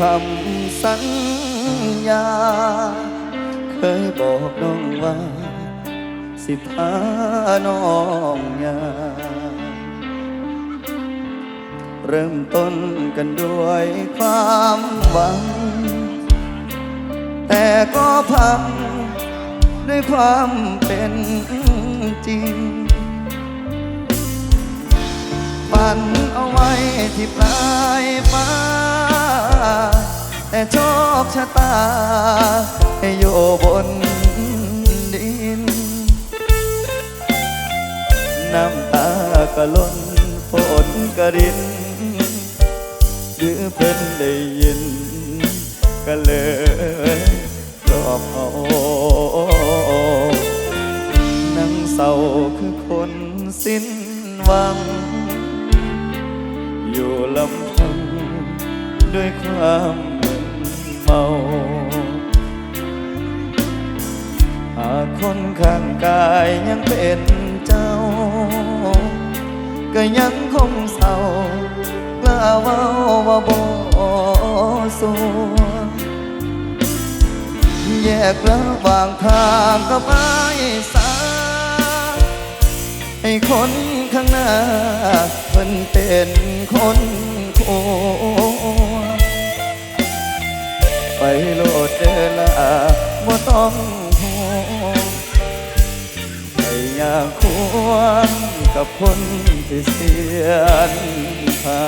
คนหนึ่งคำสัญญา เคยบอกน้องว่า สิพาน้องยาเริ่มต้นกันด้วยความหวัง แต่ก็พังด้วยความเป็นจริงฝันเอาไว้ที่ปลายฟ้า แต่โชคชะตาให้อยู่บนดิน น้ำตาก็ล้นฝนก็รินหรือเพิ่นได้ยิน ก็เลยรอบเอานั่งเศร้าคือคนสิ้นหวัง อยู่ลำ ด้วยความเมา หากคนข้างกายยังเป็นเจ้า ก็ยังคงเศร้ากล้าว่าว่าบ่สัวแยกระหว่างทางกับไอ้สาให้คนข้างหน้าเพิ่นเป็นคนโค ไปโลดเดอลาบ่ต้องห่วงไปอยากควงกับคนที่เสียนพา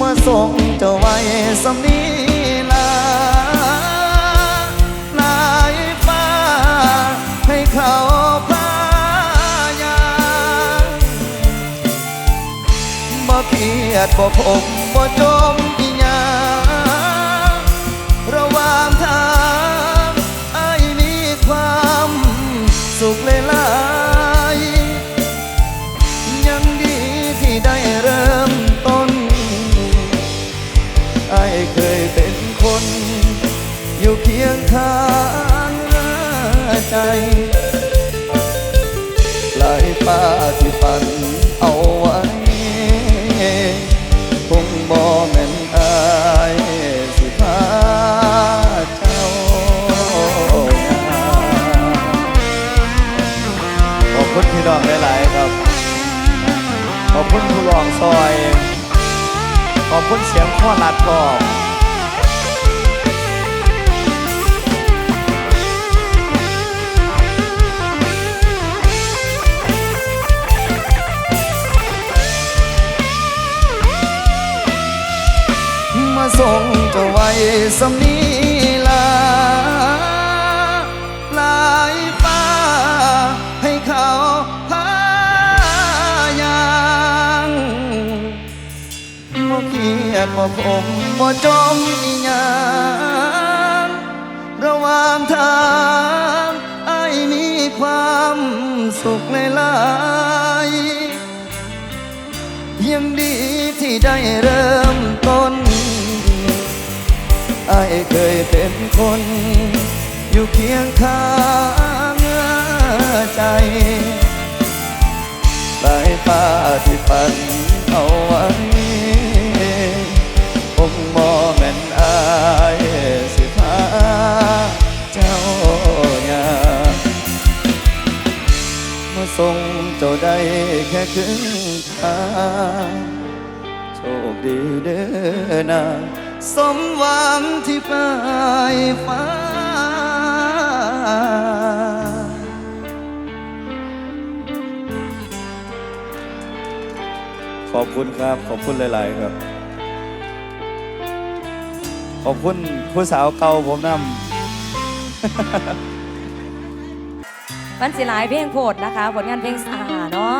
มาส่งเจ้าไว้สำนีลาลายฟ้าให้เขาพายาบ่เครียดบ่ขมบ่จมอีายเคยเป็นคน อยู่เคียงข้างใจลายฟ้าที่ฝัน คนเสียงข้อลาดกองมาส่งเจ้าไว้สำนี บ่ขมบ่จมอีหยังระหว่างทางไอ้มีความสุขหลายๆยังดีที่ได้เริ่มต้นไอ้เคยเป็นคน อยู่เคียงข้างใจสายฟ้าที่ฝันเอาไว้ มาส่งเจ้าได้แค่ครึ่งทางโชคดีเด้อนะสมหวังที่ปลายฟ้า ขอบคุณครับ ขอบคุณหลาย ๆ ครับ ขอบคุณผู้สาวเก่าผมนำ มันสิหลายเพลงโพดนะคะ ผลงานเพลงสาเนาะ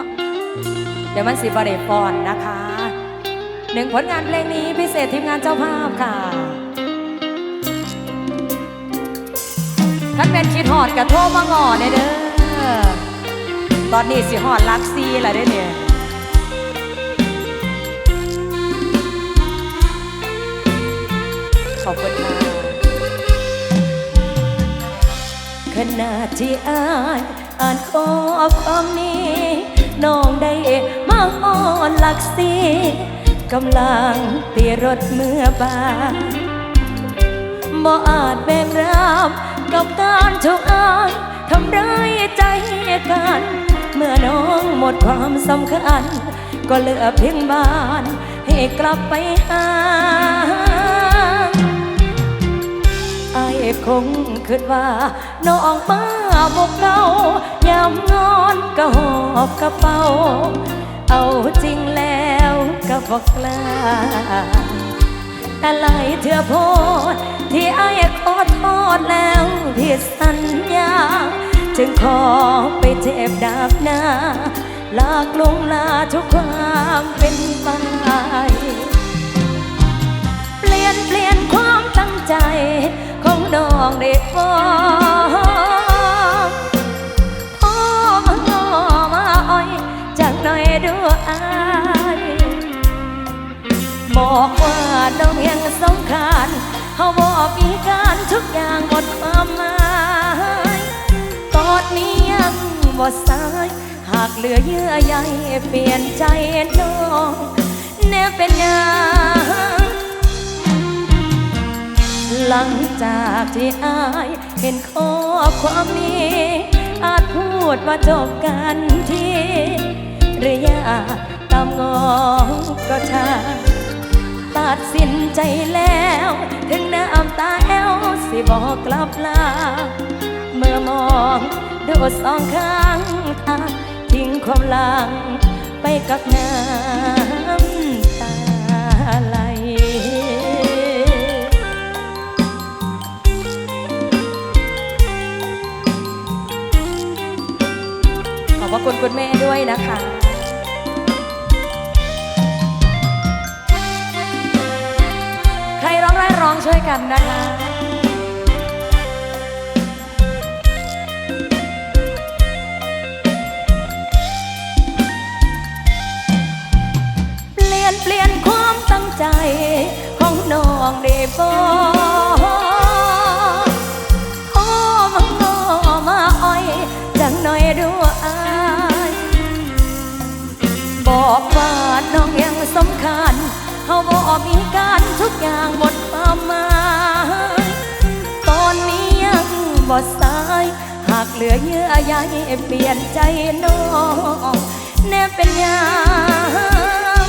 เดี๋ยวมันสิบริฟอนนะคะหนึ่งผลงานเพลงนี้พิเศษทีมงานเจ้าภาพค่ะท่านเป็นคิดหอดกระโทรมาง่อเด้อเด้อตอนนี้สิหอดลักซีและเด้อเนี่ยขอบคุณค่ะ ขณะที่อ่านอ่านข้อความนี้น้องได้มาอ่อนหลักสีกำลังเตีรถเมื่อบานบ่อาจแบกรับกับการถูกอายทำร้ายใจกัน เมื่อน้องหมดความสำคัญ ก็เหลือเพียงบ้านให้กลับไปหา ไอ้ายคงคิดว่า น้องมาบกเก่ายามงอนก็หอบกระเป๋า เอาจริงแล้วก็บอกกล้าอะไรเธอโพดที่ไอ้ขอโทษแล้วผิดสัญญา จึงขอไปเจ็บดาบหน้า ลากลงลาทุกความเป็นไปเปลี่ยนเปลี่ยนความตั้งใจ ของน้องเด็กบ่พ่อมาง้อมาอ้อยจังหน่อยด้วยอายบอกว่าน้องยังสำคัญเขาบอกมีการทุกอย่างหมดความหมายตอนนี้ยังบ่สายหากเหลือเยื่อใยเปลี่ยนใจน้องแน่เป็นยัง หลังจากที่อายเห็นข้อความนี้อาจพูดว่าจบกันทีหรืออยากตามงองก็ช่างตัดสินใจแล้ว ถึงน้ำตาแอวสิบอกกลับลา เมื่อมองดูสองข้างทางทิ้งความหลังไปกับน้ำตาไหล อบพระคุณคุณแม่ด้วยนะคะใครร้องได้ร้องช่วยกันนะคะเปลี่ยนเปลี่ยนความตั้งใจของน้องได้บ เหลือเยื่อใยเปลี่ยนใจน้องแน่เป็นยัง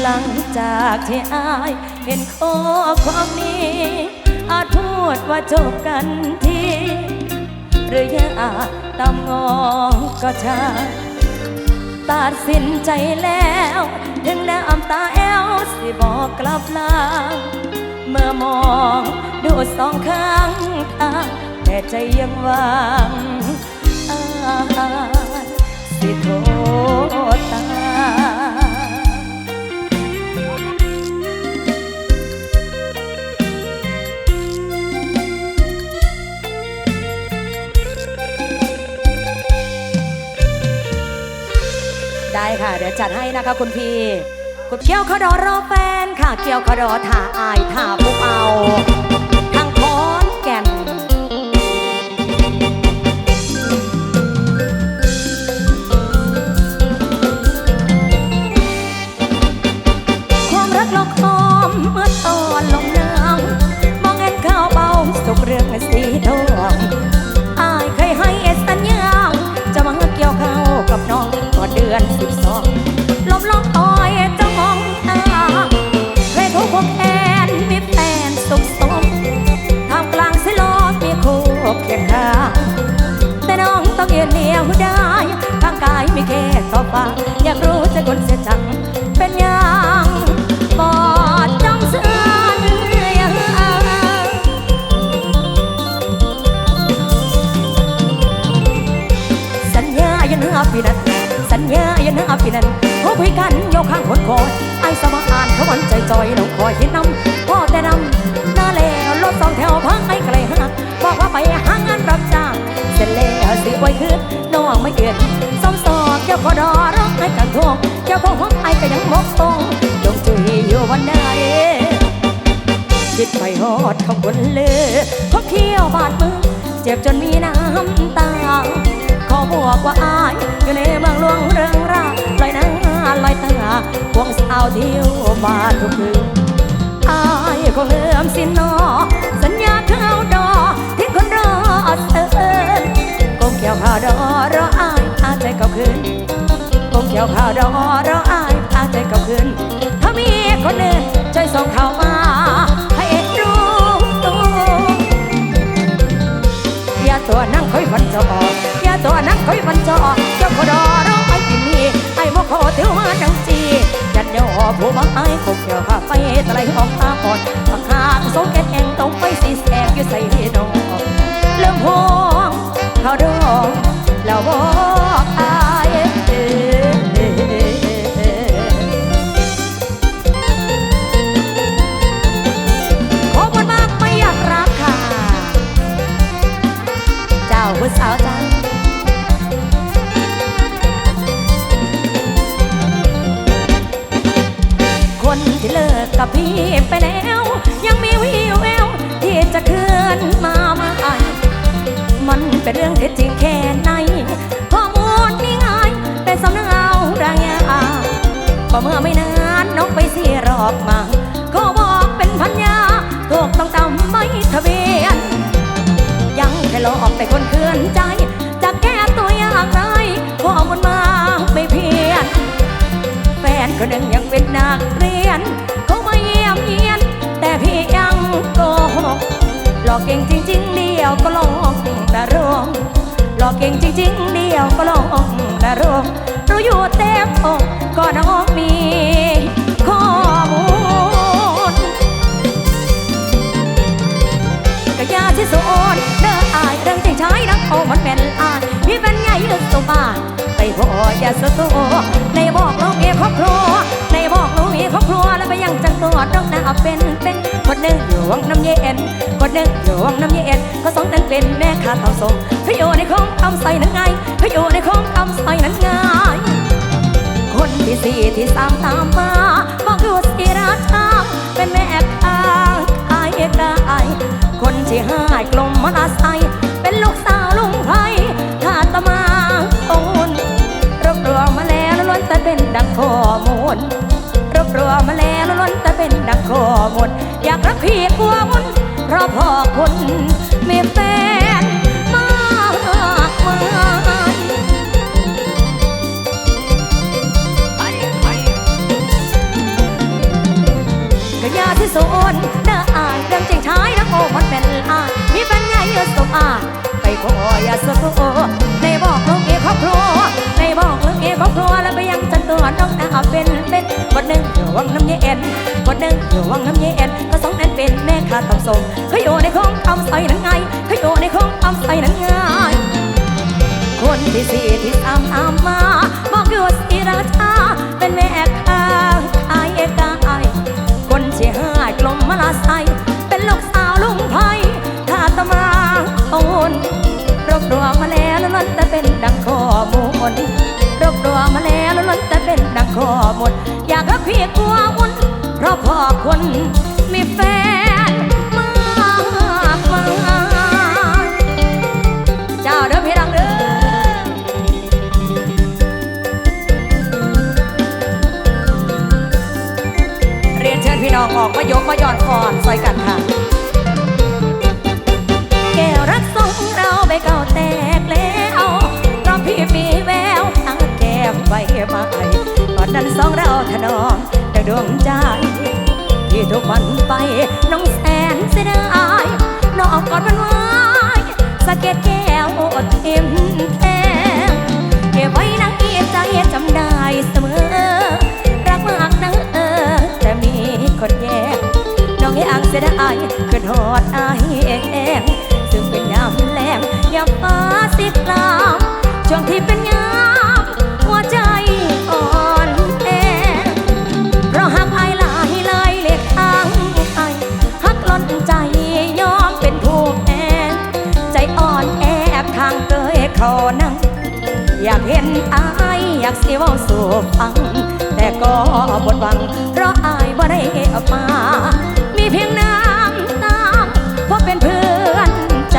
หลังจากที่อายเห็นข้อความนี้อาจพูดว่าจบกันทีหรืออยากตามงองก็ช่าตัดสินใจแล้ว ถึงน้ำตาแอวสิบอกกลับลาเมื่อมองดูสองข้างทาง แต่ใจยังหว่างอาสิโทตาได้ค่ะ เดี๋ยวจัดให้นะคะคุณพี่คุณเกี่ยวขอดอรอแฟนค่ะ เกี่ยวขอดอถ่าอายถ่าพวกเอา พอหองไอ้ก็ยังมกตรงจงจุยอยู่วันใดคิดไปหอดข้างบนเลยพบเขี้ยวบาดมือ เจ็บจนมีน้ำตาขอบอกว่าอายอยู่ในเมืองหลวงเรื่องราลอยน้ลอยตาควงสาวเที่ยวมาทุกคืนอายคงเลื่อมสินนอ สัญญาข้าวดอที่คนรอเสิร์กงเกี่ยวขาดอรออายพาใจเก่าคืน กงเกี่ยวขาวดอรออายพาใจเก่าคืนถ้ามีคนอื่นช่วยส่งข่าวมาให้เอ็ดรู้ตัวอย่าตัวนั่งคอยวันจะออย่าตัวนั่งคอยวันจะอกเจ้าขอดอร้องไอ้กินนี่ไอ้โมโคเที่ยวมาจังจีจัดย่อผู้มาไอ้คงเกี่ยวข้าไปตะไลออกตาปอดปากคาโซเก็ตแองตรงไปสีแสบอยู่ใส่ดอกเริ่มห่วงเขาดองแล้วบอก คนเคือนใจ จะแก้ตัวอย่างไรข้อมูลมาไม่เพียน แฟนคนหนึ่งยังเป็นนักเรียน เขามาเยี่ยมเยียน แต่พี่ยังโกหกหลอกเก่งจริง ๆ เดียวก็ลองแต่รวงหลอกเก่งจริง ๆ เดียวก็ลองแต่รวงรู้อยู่เต็มอกก็น้องมี พี่เป็นไงยึดตัวบ้านไปพออย่าสตัวในบอกน้องเมียครอบครัวในบอกน้องเมียครอบครัวแล้วไปยังจังตัวน้องน่าเป็นเป็นคนหนึ่งอยู่วังน้ำเย็นคนหนึ่งอยู่วังน้ำเย็นก็สองนั้นเป็นแม่ค้าทำส่งเขาอยู่ในคงคำใส่นั้นไงเขาอยู่ในคงคำใส่นั้นไงคนที่สี่ที่สามตามมาบอกดูสิราชาเป็นแม่ค้าขายกายคนที่ห้ากลมมา ข้อยากรักพี่กลัวมุนเพราะพ่อคุณมีแฟนมากมายก็ยาที่สุนเด้ออายเรื่องจริงชายนะโอมันเป็นอายมีเป็นไงเยอะสมอายไปขออย่าสตัวในบอกลูกเอครอบครัวในบอกลูกเอครอบครัวแล้วไปยังจันตัวน้อง อาเป็นเป็นคนหนึ่งอยู่วังน้ำเย็นคนหนึ่งอยู่วังน้ำเย็นก็สองนั้นเป็นแม่ค้าตำส่งเขาโยู่ในคงคำใส่นั้นไงเขาโยู่ในคงคำใส่นั้นไงคนที่สี่ที่สามตามมา คนมีแฟนมากมายเจ้าเด้อพี่ดังเด้อเรียนเชิญพี่น้องออกมายกมาหย่อนก่อนซอยกันค่ะ แก้วรักสองเราไปเก่าแตกแล้วเพราะพี่มีแววตั้งแก้มไว้ไหมตอนนั้นสองเราถนอมแต่ดวงใจ ที่ทุกวันไปน้องแสนเสียดายน้องกอดมันไว้สะเก็ดแก้วเต็มแก้มเก็บไว้นังเอียใจจำได้เสมอ รักมากนังเออ แต่มีคนแย่น้องให้อยากเสียดายคือทอดอายเองซึ่งเป็นยามแรงยามฟ้าสีครามช่วงที่เป็นยาม นั่งอยากเห็นอายอยากสิเว้าสู่ฟัง แต่ก็บดหวัง เพราะอายบ่ได้ออมา มีเพียงน้ำตามเพราะเป็นเพื่อนใจ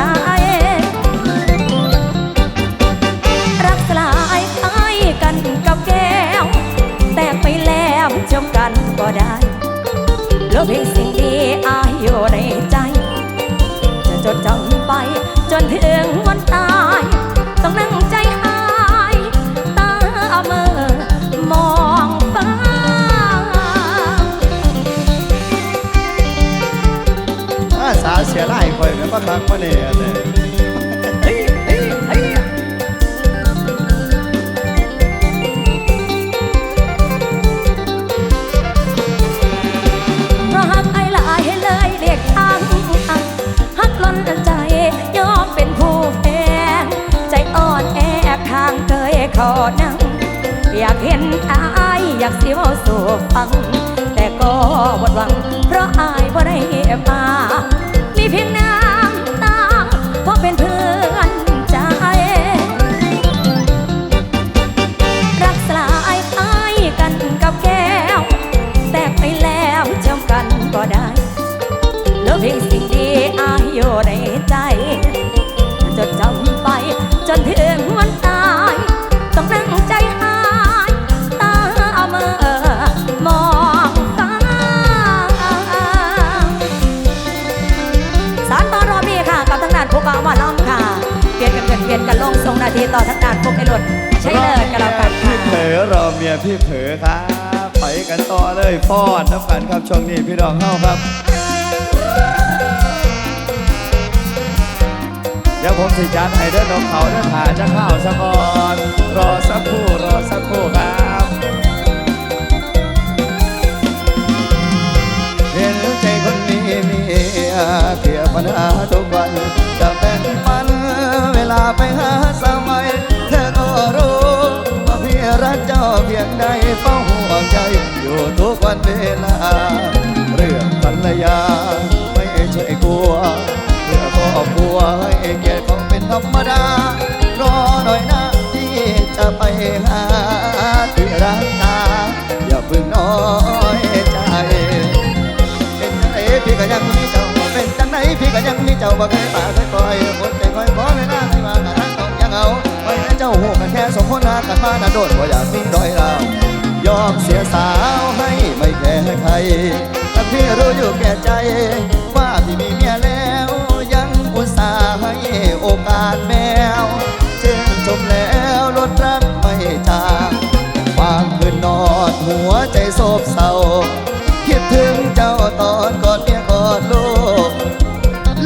รักสลายไอ้กันกับแก้ว แต่ไปแล้วจมกันก็ได้ลือเพียง ให้เลยเรียกทางอันหักล้นใจยอมเป็นผู้แพ้ใจอ่อนแอทางเคยขอนั่งอยากเห็นอาย อยากสิเว่าสู่ฟัง ต่อทางด้านพวกไอ้หลุดใช้เลยกันแล้วกันพี่เผลอรอเมียพี่เผลอครับไปกันต่อเลยฟอดน้ำกันครับช่วงนี้พี่รองเข้าครับ เดี๋ยวผมสิจัดให้เดินนกเขาเดินหาจะเข้าวสักอนรอสักครู่รอสักครู่ครับเห็นใจคนนี้มีเพียปัญหาทุกวั เฝ้าห่วงใจอยู่ทุกวันเวลา เรื่องภรรยาไม่ใช่กลัวเพื่อครอบครัวให้เกียรติของเป็นธรรมดารอหน่อยนะที่จะไปหาที่รักษาอย่าเพึ่งน้อยใจ เป็นจังไหนพี่ก็ยังมีเจ้าเป็นจังไหนพี่ก็ยังมีเจ้าบ่เคยป่าเคยปล่อยอดใจคอยขอเวลาที่มากันต้องยังเอาไว้ให้เจ้าหูกันแค่สองคนหากันมาหน่ะโดดบ่อยากมีดอยเรา ยอมเสียสาวให้ไม่แค่ใครแต่พี่รู้อยู่แก่ใจ ว่าพี่มีเมียแล้ว ยังอุตส่าห์ให้โอกาสแมวเชื่นชมแล้วลดรักไม่จางวางคืนนอนหัวใจโศกเศร้า คิดถึงเจ้าตอนกอดเมียกอดลูก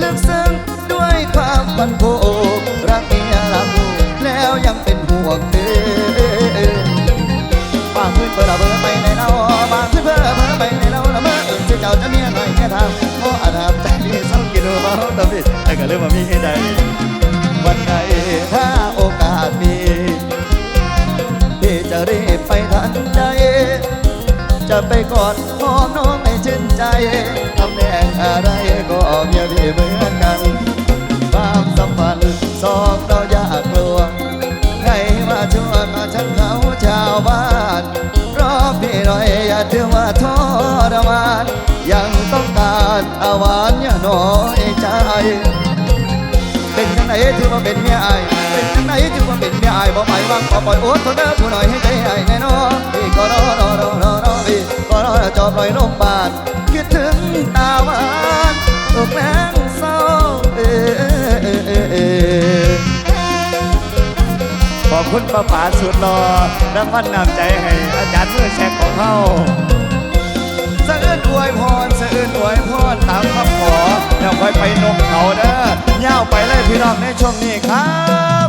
ลึกซึ้งด้วยความพันผู จ้าจะเมียหน่อยแค่ทางเพราะอาถามใจดีเศร้ากินเมาตะบิดแต่ก็เริ่มมามีให้ใดวันไหนถ้าโอกาสมีพี่จะรีบไปทันใจ จะไปกอดหอมน้องให้ชื่นใจตำแหน่งอะไรก็เมียพี่เหมือนกันความสัมพันธ์สองเรา น่อยอย่าถือว่าทรมาน ยังต้องการอาวานอย่าน้อยใจ เป็นจังไหนถือว่าเป็นเมียไอเป็นจังไหนถือว่าเป็นเมียไอายบ่ไปวางขอปล่อยโอ๊ตทนเด้อผู้หน่อยให้ใจอายแน่นอนพี่ก็รอรอรอรอรอพี่ก็รอจอปล่อยลมบานคิดถึงตาหวานตกแรงเศร้าเออเออเออเออ ขอบคุณป้าป๋าสุดรอรางวัลนำใจให้อาจารย์มือแชกของเขาสะอื้นอวยพรสะอื้นอวยพรตามคำขอแล้วค่อยไปนมเขาเด้อย่าวไปเลยพี่น้องในช่วงนี้ครับ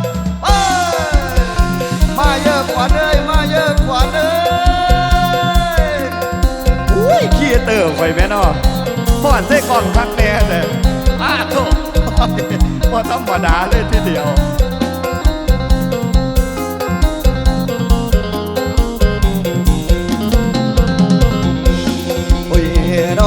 มาเยอะกว่าเด้ยมาเยอะกว่าเด้ยอุ้ยขี้เติมไปแม่นอฟอนใส่กล่องทักแน่เลยอ้าโถพอธรรมดาเลยทีเดียว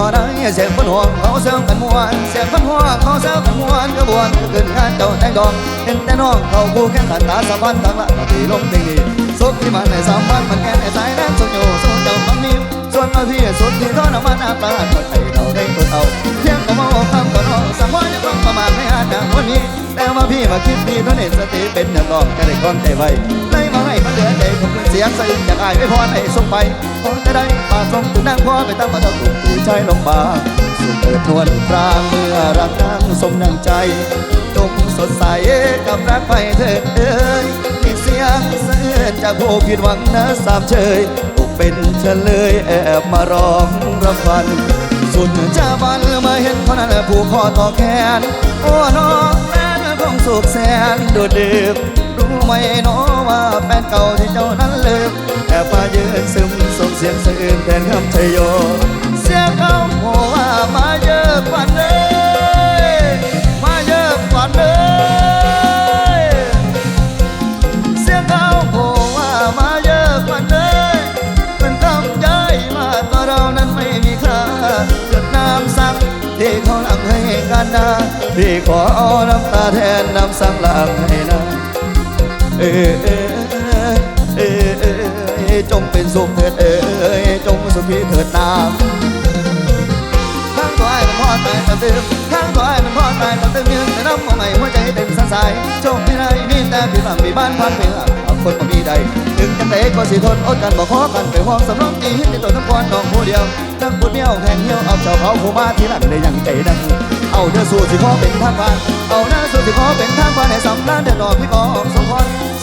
อได้เสียงคนห่วเขาเซลกันมวนเสียงคนห่วเขาเซลกันมวนกระบวนขึ้นงานเจ้าแต่งดอกเห็นแต่น้องเขาคู่แข่งขันตาสะพันตั้งละตีลมติงดีสุขที่มันในสามวันมันแก่ในสายน้ำสุขอยู่สุขเจ้ามังนิ่มส่วนมาพี่สุดที่ทอน้ำมันน้ำปลาคนไทยเราได้ตัวเอาเที่ยงก็มาคำก็น้องสังวรยังต้องประมาณไม่อาจนางวันนี้แต่ว่าพี่มาคิดดีเท่านี้สติเป็นอย่างต้องจะได้ก้อนใจไว้ได้มาให้มาเหลือใจผมเป็น สียงสะอื้นจากอายไม่พอให้ส่งไปขอจะได้ปากส่งถึงนางพ่อไปตั้งมาเท่าถูกถูใจลงมาสุขเกิดนวลพรางเมื่อรักนางสมดังใจจงสดใสกับรักไปเถิดเอ้ยมีเสียงเสื่อนจากผู้ผิดหวังนะสามเชยตกเป็นเฉลยแอบมาร้องรำพันสุดจะบันมาเห็นคนนั้นผูกคอต่อแขนโอ้น้องแฟนคงสุขแสนดูดื่ม รู้ไหมน้อว่าแฟนเก่าที่เจ้านั้นลืมแอบมายืนซึมส่งเสียงสะอื้นแทนคำชัยโย เสียงเขาโหว่ามาเยอะกว่าเลยมาเยอะกว่าเลยเสียงเขาโหว่ามาเยอะกว่าเลยมันทำใจมาต่อเรานั้นไม่มีค่าเกิดน้ำสักที่เขาหลังให้กันนะพี่ขอเอาน้ำตาแทนน้ำสังหลังให้นะ เออเออเออเออเออจงเป็นสุขเถิดเออเออจงสุขีเถิดน้ำข้างตัวไอ้มันพอตายตะตึมข้างตัวไอ้มันพอตายตะตึมยืนแต่น้ำมองไงหัวใจเต้นสั่นสายโชคที่ไรมีแต่พี่บังพี่บ้านพันเพลงเ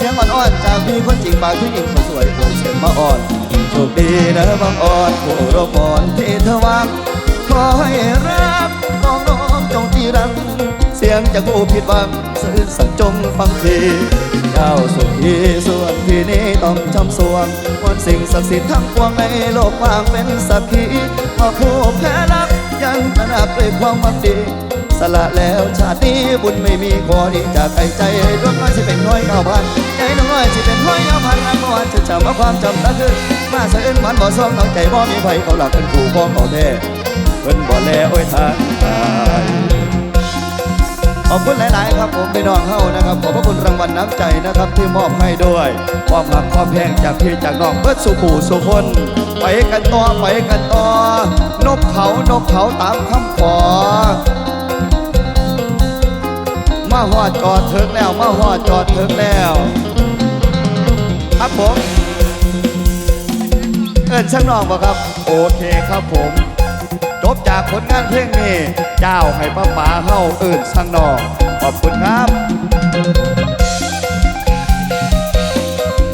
อาคนบ่มีใดถึงจังไดก็สิทนอดกันบ่ขอกันไปห้องสำรองจีในตัวน้ำพรน้องผู้เดียงบุญเมียวแข่งเหี่ยวเอาเจ้าเขาผู้มาที่หลังได้ยังใจดังเอาเธอสู้สิขอเป็นทางผ่านเอาหญิงผ่าสำล้านเดือดดอกพี่ขอออกสมพรเสียงอ่อนๆจากพี่คนจริงปากที่ยิ่งคนสวยคนเสียงมาอ่อนโชคดีนะบางอ่อนผู้รบมอนที่เธอวางขอให้รักของน้องจงที่รักเสียงจากผู้ผิดหวังสื่อสังจงฟังทีเจ้าสุขีส่วนพี่นี้ต้องจำสวงวันสิ่งศักดิ์สิทธิ์ทั้งปวงในโลกวางเป็นสักขีมาผู้แพ้รักยังตระหนักด้วยความหวังดีสละแล้วชาตินี้บุญไม่มีขอดีจากไกลใจดวงน้อยสิเป็นน้อยเก้าพัน องน้อยสิเป็นน้อยเก้าพันอันเมื่วานจะจำว่าความจำตะคือมาเสะอื่นมันบ่ซ้อมน้องใจบ่มีไผเขาหลักเป็นคู่ของเขาแท้เพิ่นบ่แลโอ้ยทางตายขอบคุณหลาย ๆ ครับผมพี่น้องเฮานะครับ ขอบพระคุณรางวัลน้ำใจนะครับที่มอบให้ด้วยความรักความแพงจากพี่จากน้องเบิดสุขูสุคน ไปกันต่อไปกันต่อนกเขานกเขาตามคำขอ มาหอดจอดเถึงแล้ว มาหอดจอดเถึงแล้ว ครับผม เอินช่างน้องบ่ครับ โอเคครับผม จบจากผลงานเพลงนี้ เจ้าให้ป้าป๋าเฮาเอินช่างน้อง ขอบคุณครับ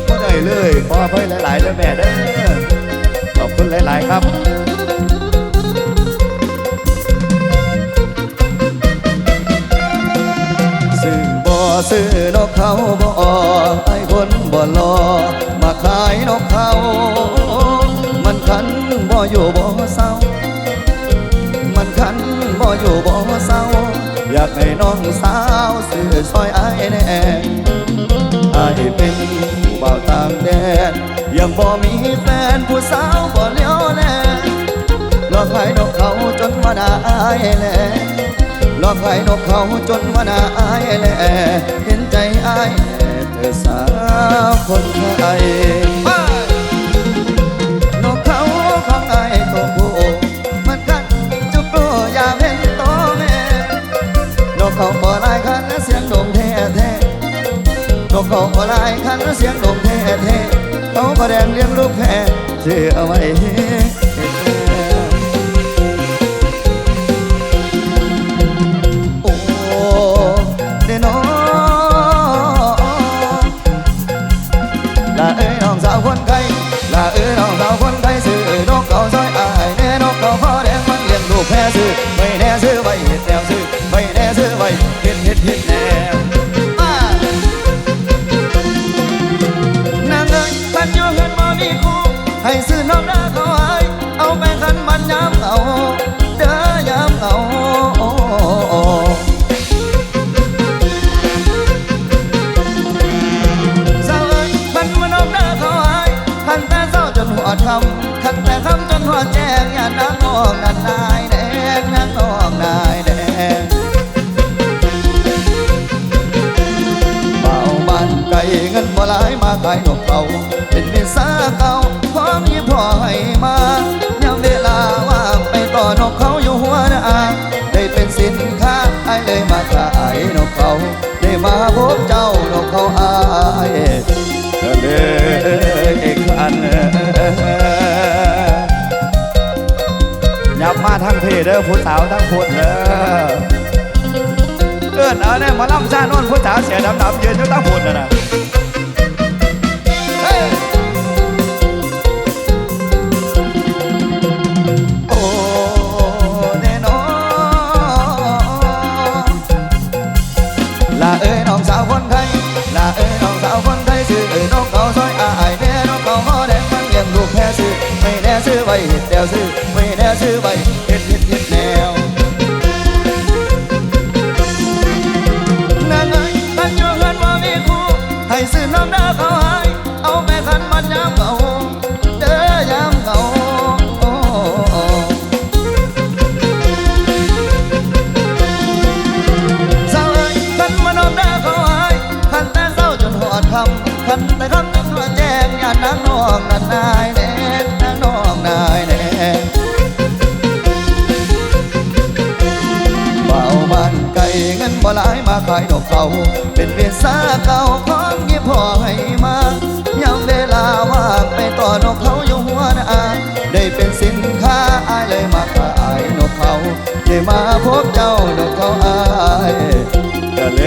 ก็ได้เลยขออภัยหลายๆเลยแม่เด้อขอบคุณหลาย ๆ ครับ ซื้อนกเขาบ่อไอ้คนบ่รอมาขายนกเขา มันคันบ่อยู่บ่เศร้า มันคันบ่อยู่บ่เศร้า อยากให้น้องสาวซื้อซอยไอ้แน่ไอ้เป็นผู้บ่าวต่างแดนยังบ่มีแฟนผู้สาวบ่เลี้ยวแลหลอกให้นกเขาจนมาได้แล ลอกไห้นกเขาจนว่านาอายแลเห็นใจอายแน่เธอสาวคนไทยนกเขาของอายตัวผู้มันกันจุกโปอยากเห็นตัวแม่นกเขาบ่ลายคันเสียงโด่งแท้แท้นกเขาบ่ลายคันเสียงโด่งแท้แท้เขาก็แดงเลี้ยงลูกแพ้ชื่อเอาไว้ เด้อผู้สาวทั้งคนเด้อเอิ้นเอาเนี่ยมาล่ำซ่านวนผู้สาวเสียดำดำๆยืนอยู่ตั้งคนน่ะนะเฮ้ยโอ้แน่นอนลาเอ้ยน้องสาวคนไทยลาเอ้ยน้องสาวคนไทยซื้อเอ้ยน้องเขาซอยอายแน่น้องเขาหม้อแดงมันเลี้ยงลูกแพ้ซื้อไม่แน่ซื้อไว้เห็ดแนวซื้อายดอกเขา เป็นเวสาเก่าของยี่พ่อให้มายามเวลาว่างไปต่อนกเขาอยู่หัวนาได้เป็นสินค้าอายเลยมาขายนกเขาได้มาพบเจ้านกเขาอายก็เล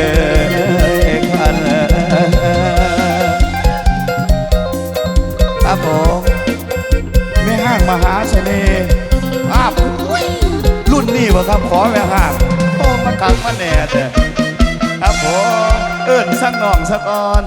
ยคันครับผมแม่ห้างมหาเสน่ห์ครับอุ๊ยรุ่นนี้วะครับขอแม่ห้างโอ้มากักมาแน่แต่ เอิญสักหน่องสักอ่อน